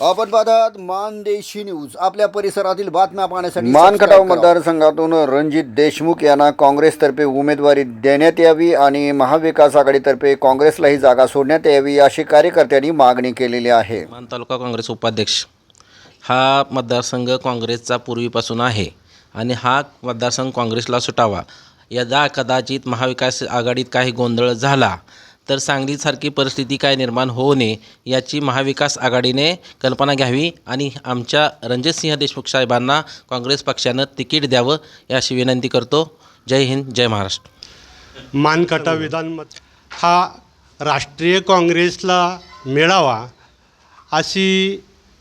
आपण पाहतात मानदेशी न्यूज. आपल्या परिसरातील बातम्या पाहण्यासाठी मानखटाव. मतदारसंघातून रणजित देशमुख यांना काँग्रेसतर्फे उमेदवारी देण्यात यावी आणि महाविकास आघाडीतर्फे काँग्रेसला ही जागा सोडण्यात यावी अशी कार्यकर्त्यांनी मागणी केलेली आहे. मान तालुका काँग्रेस उपाध्यक्ष. हा मतदारसंघ काँग्रेसचा पूर्वीपासून आहे आणि हा मतदारसंघ काँग्रेसला सुटावा. यदा कदाचित महाविकास आघाडीत काही गोंधळ झाला तर सांगलीसारखी परिस्थिती काय निर्माण होऊ नये याची महाविकास आघाडीने कल्पना घ्यावी आणि आमच्या रणजितसिंह देशमुख साहेबांना काँग्रेस पक्षानं तिकीट द्यावं याशी विनंती करतो. जय हिंद जय महाराष्ट्र. मानकटा विधानमत हा राष्ट्रीय काँग्रेसला मिळावा अशी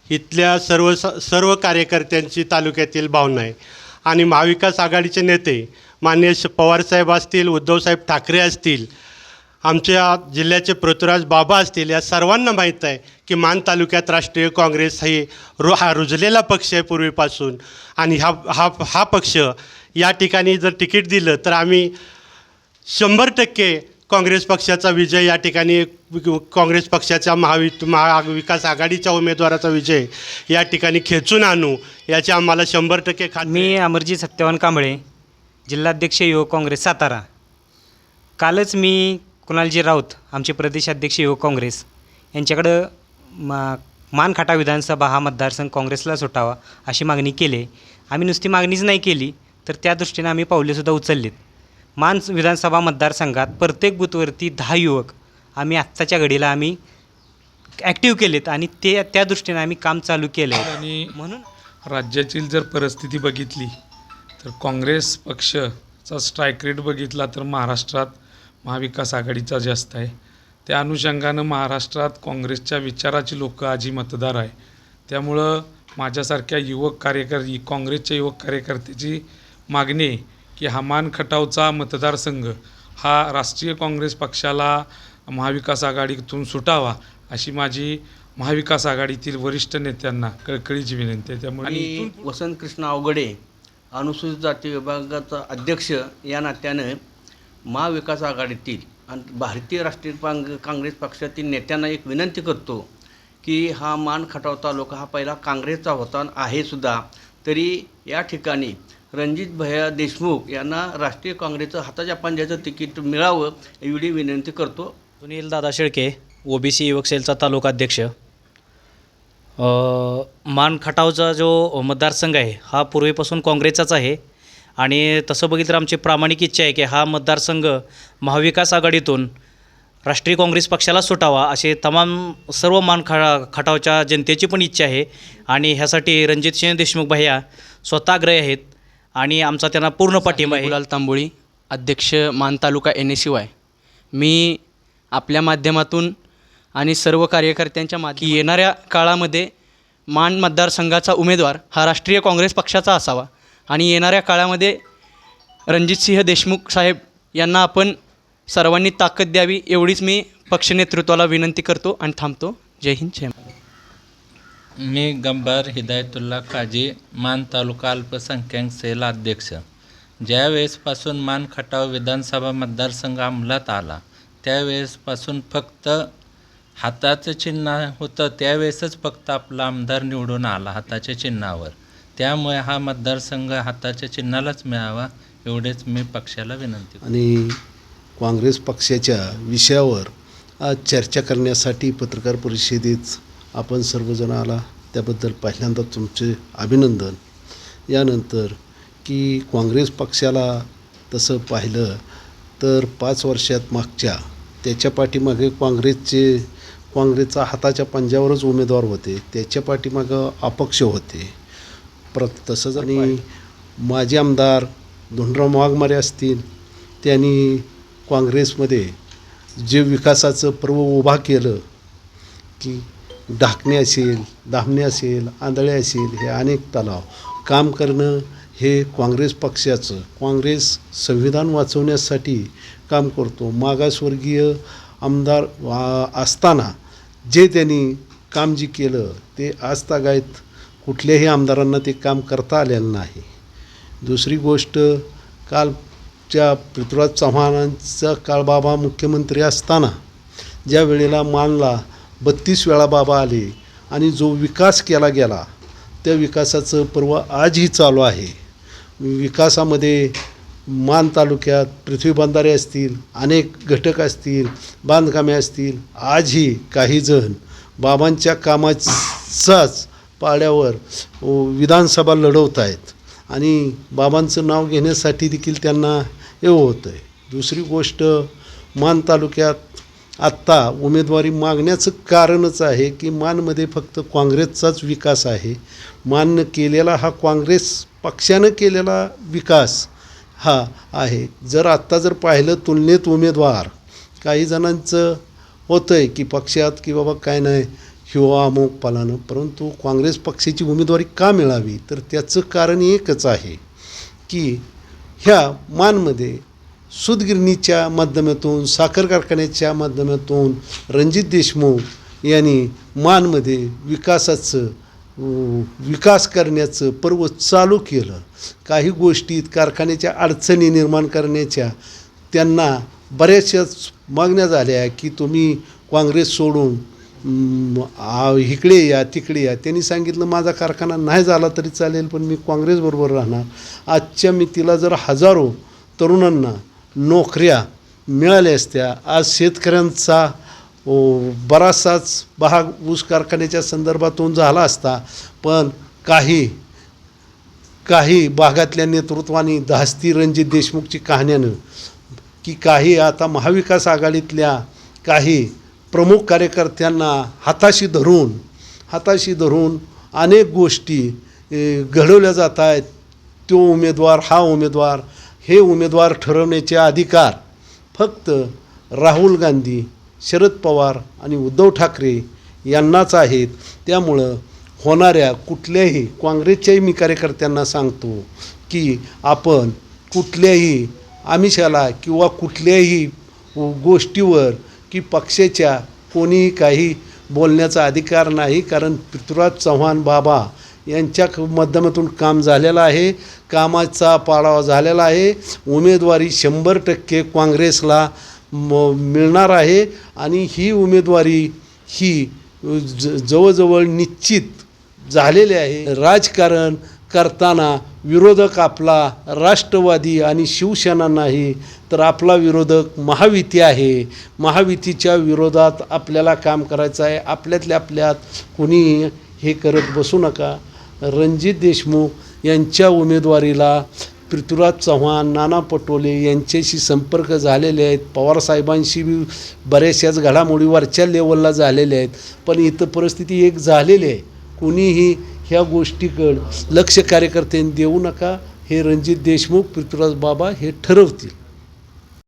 इथल्या सर्व सर्व कार्यकर्त्यांची तालुक्यातील भावना आहे. आणि महाविकास आघाडीचे नेते माननीय पवारसाहेब असतील उद्धवसाहेब ठाकरे असतील आमच्या जिल्ह्याचे पृथ्वीराज बाबा असतील या सर्वांना माहीत आहे की मान तालुक्यात राष्ट्रीय काँग्रेस हे रु हा रुजलेला पक्ष आहे पूर्वीपासून. आणि हा हा हा पक्ष या ठिकाणी जर तिकीट दिलं तर आम्ही शंभर टक्के काँग्रेस पक्षाचा विजय या ठिकाणी काँग्रेस पक्षाच्या महावि महाविकास आघाडीच्या उमेदवाराचा विजय या ठिकाणी खेचून आणू याची आम्हाला शंभर टक्के खा मी अमरजी सत्यवान कांबळे जिल्हाध्यक्ष युवक काँग्रेस सातारा. कालच मी कुणालजी राऊत आमचे प्रदेशाध्यक्ष युवक काँग्रेस. यांच्याकडं मा मानखाटा विधानसभा हा मतदारसंघ काँग्रेसला सुटावा अशी मागणी केली. आहे. आम्ही नुसती मागणीच नाही केली तर त्या दृष्टीनं आम्ही पावलेसुद्धा उचललीत. मान विधानसभा मतदारसंघात प्रत्येक बूथवरती दहा युवक आम्ही आत्ताच्या घडीला आम्ही ॲक्टिव्ह केलेत आणि ते त्या दृष्टीनं आम्ही काम चालू केलं आहे आणि म्हणून राज्यातील जर परिस्थिती बघितली तर काँग्रेस पक्षचा स्ट्राईक रेट बघितला तर महाराष्ट्रात महाविकास आघाडीचा जास्त आहे त्या अनुषंगानं महाराष्ट्रात काँग्रेसच्या विचाराची लोकं आजी मतदार आहे. त्यामुळं माझ्यासारख्या युवक कार्यकर काँग्रेसच्या युवक कार्यकर्त्याची मागणी आहे की हमान मान खटावचा मतदारसंघ हा राष्ट्रीय काँग्रेस पक्षाला महाविकास आघाडीतून सुटावा अशी माझी महाविकास आघाडीतील वरिष्ठ नेत्यांना कळकळीची विनंती आहे. त्यामुळे आणि वसंत कृष्ण अवघडे अनुसूचित जाती विभागाचा अध्यक्ष या नात्यानं महाविकास आघाडीतील आणि भारतीय राष्ट्रीय पांग काँग्रेस पक्षातील नेत्यांना एक विनंती करतो की हा मान खटाव तालुका हा पहिला काँग्रेसचा होता आहे सुद्धा. तरी या ठिकाणी रणजित भैया देशमुख यांना राष्ट्रीय काँग्रेसचं हाताच्या पंजाचं तिकीट मिळावं एवढी विनंती करतो. सुनील दादा शेळके ओबीसी युवक सेलचा तालुका अध्यक्ष. मान खटावचा जो मतदारसंघ आहे हा पूर्वीपासून काँग्रेसचाच आहे. आणि तसं बघितलं तर आमची प्रामाणिक इच्छा आहे की हा मतदारसंघ महाविकास आघाडीतून राष्ट्रीय काँग्रेस पक्षाला सुटावा असे तमाम सर्व मान खा खटावच्या जनतेची पण इच्छा आहे. आणि ह्यासाठी रणजितसिंह देशमुख भैया स्वतः आग्रही आहेत आणि आमचा त्यांना पूर्ण पाठिंबा आहे. गुलाल तांबोळी अध्यक्ष मान तालुका एन एस वाय. मी आपल्या माध्यमातून आणि सर्व कार्यकर्त्यांच्या माध्यम की येणाऱ्या काळामध्ये मान मतदारसंघाचा उमेदवार हा राष्ट्रीय काँग्रेस पक्षाचा असावा. आणि येणाऱ्या काळामध्ये रणजितसिंह देशमुख साहेब यांना आपण सर्वांनी ताकद द्यावी एवढीच मी पक्षनेतृत्वाला विनंती करतो आणि थांबतो. जय हिंद जय मी गंभार हिदायतुल्ला काजी मान तालुका अल्पसंख्याक सेल अध्यक्ष. ज्यावेळेसपासून मान खटाव विधानसभा मतदारसंघ अंमलात आला त्यावेळेसपासून फक्त हाताचं चिन्ह होतं त्यावेळेसच फक्त आपला आमदार निवडून आला हाताच्या चिन्हावर. त्यामुळे हा मतदारसंघ हाताच्या चिन्हालाच मिळावा एवढेच मी पक्षाला विनंती आणि काँग्रेस पक्षाच्या विषयावर आज चर्चा करण्यासाठी पत्रकार परिषदेत आपण सर्वजण आला त्याबद्दल पहिल्यांदा तुमचे अभिनंदन. यानंतर की काँग्रेस पक्षाला तसं पाहिलं तर पाच वर्षात मागच्या त्याच्या पाठीमागे काँग्रेसचे काँग्रेसचा हाताच्या पंजावरच उमेदवार होते त्याच्या पाठीमागं अपक्ष होते. प्र तसंच आणि माजी आमदार धोंडराव वाघमारे असतील त्यांनी काँग्रेसमध्ये जे विकासाचं पर्व उभा केलं की ढाकणे असेल धामणे असेल आंधळे असेल हे अनेक तलाव काम करणं हे काँग्रेस पक्षाचं काँग्रेस संविधान वाचवण्यासाठी काम करतो. मागासवर्गीय आमदार वा- असताना जे त्यांनी काम जे केलं ते आजतागायत कुठल्याही आमदारांना ते काम करता आलेलं नाही. दुसरी गोष्ट कालच्या पृथ्वीराज चव्हाणांचा काळ बाबा मुख्यमंत्री असताना ज्या वेळेला मानला बत्तीस वेळा बाबा आले आणि जो विकास केला गेला त्या विकासाचं पर्व आजही चालू आहे. विकासामध्ये मान तालुक्यात पृथ्वी बंधारे असतील अनेक घटक असतील बांधकामे असतील आजही काही जण बाबांच्या कामाचाच पाड्यावर विधानसभा लढवत आहेत आणि बाबांचं नाव घेण्यासाठी देखील त्यांना हे होतं आहे दुसरी गोष्ट मान तालुक्यात आत्ता उमेदवारी मागण्याचं कारणच आहे की मानमध्ये फक्त काँग्रेसचाच विकास आहे. मान्य केलेला हा काँग्रेस पक्षानं केलेला विकास हा आहे. जर आत्ता जर पाहिलं तुलनेत उमेदवार काही जणांचं होतं आहे की पक्षात की बाबा काय नाही हिवा अमुक पालानं परंतु काँग्रेस पक्षाची उमेदवारी का मिळावी? तर त्याचं कारण एकच आहे की ह्या मानमध्ये सुदगिरणीच्या माध्यमातून साखर कारखान्याच्या माध्यमातून रणजित देशमुख यांनी मानमध्ये विकासाचं विकास करण्याचं पर्व चालू केलं. काही गोष्टीत कारखान्याच्या अडचणी निर्माण करण्याच्या त्यांना बऱ्याचशाच मागण्या झाल्या की तुम्ही काँग्रेस सोडून आ- इकडे या तिकडे या. त्यांनी सांगितलं माझा कारखाना नाही झाला तरी चालेल पण मी काँग्रेसबरोबर राहणार. आजच्या मितीला जर हजारो तरुणांना नोकऱ्या मिळाल्या असत्या आज शेतकऱ्यांचा बराचसाच भाग ऊस कारखान्याच्या संदर्भातून झाला असता पण काही काही भागातल्या नेतृत्वाने धास्ती रणजित देशमुखची कहाण्यानं की काही आता महाविकास आघाडीतल्या काही प्रमुख कार्यकर्त्यांना हाताशी धरून हाताशी धरून अनेक गोष्टी घडवल्या जात आहेत. तो उमेदवार हा उमेदवार हे उमेदवार ठरवण्याचे अधिकार फक्त राहुल गांधी शरद पवार आणि उद्धव ठाकरे यांनाच आहेत. त्यामुळं होणाऱ्या कुठल्याही काँग्रेसच्याही मी कार्यकर्त्यांना सांगतो की आपण कुठल्याही आमिषाला किंवा कुठल्याही गोष्टीवर की पक्षाच्या कोणीही काही बोलण्याचा अधिकार नाही कारण पृथ्वीराज चव्हाण बाबा यांच्या माध्यमातून काम झालेलं आहे कामाचा पाडावा झालेला आहे. उमेदवारी शंभर टक्के काँग्रेसला म मिळणार आहे आणि ही उमेदवारी ही ज जवळजवळ निश्चित झालेली आहे. राजकारण करताना विरोधक आपला राष्ट्रवादी आणि शिवसेना नाही तर आपला विरोधक महायुती आहे. महायुतीच्या विरोधात आपल्याला काम करायचं आहे. आपल्यातल्या आपल्यात कुणी हे करत बसू नका. रणजित देशमुख यांच्या उमेदवारीला पृथ्वीराज चव्हाण नाना पटोले यांच्याशी संपर्क झालेले आहेत. पवारसाहेबांशी बी बऱ्याचशाच घडामोडी वरच्या लेवलला झालेल्या आहेत. पण इथं परिस्थिती एक झालेली आहे. कुणीही ह्या गोष्टीकडं लक्ष कार्यकर्त्यांनी देऊ नका. हे रणजित देशमुख पृथ्वीराज बाबा हे ठरवतील.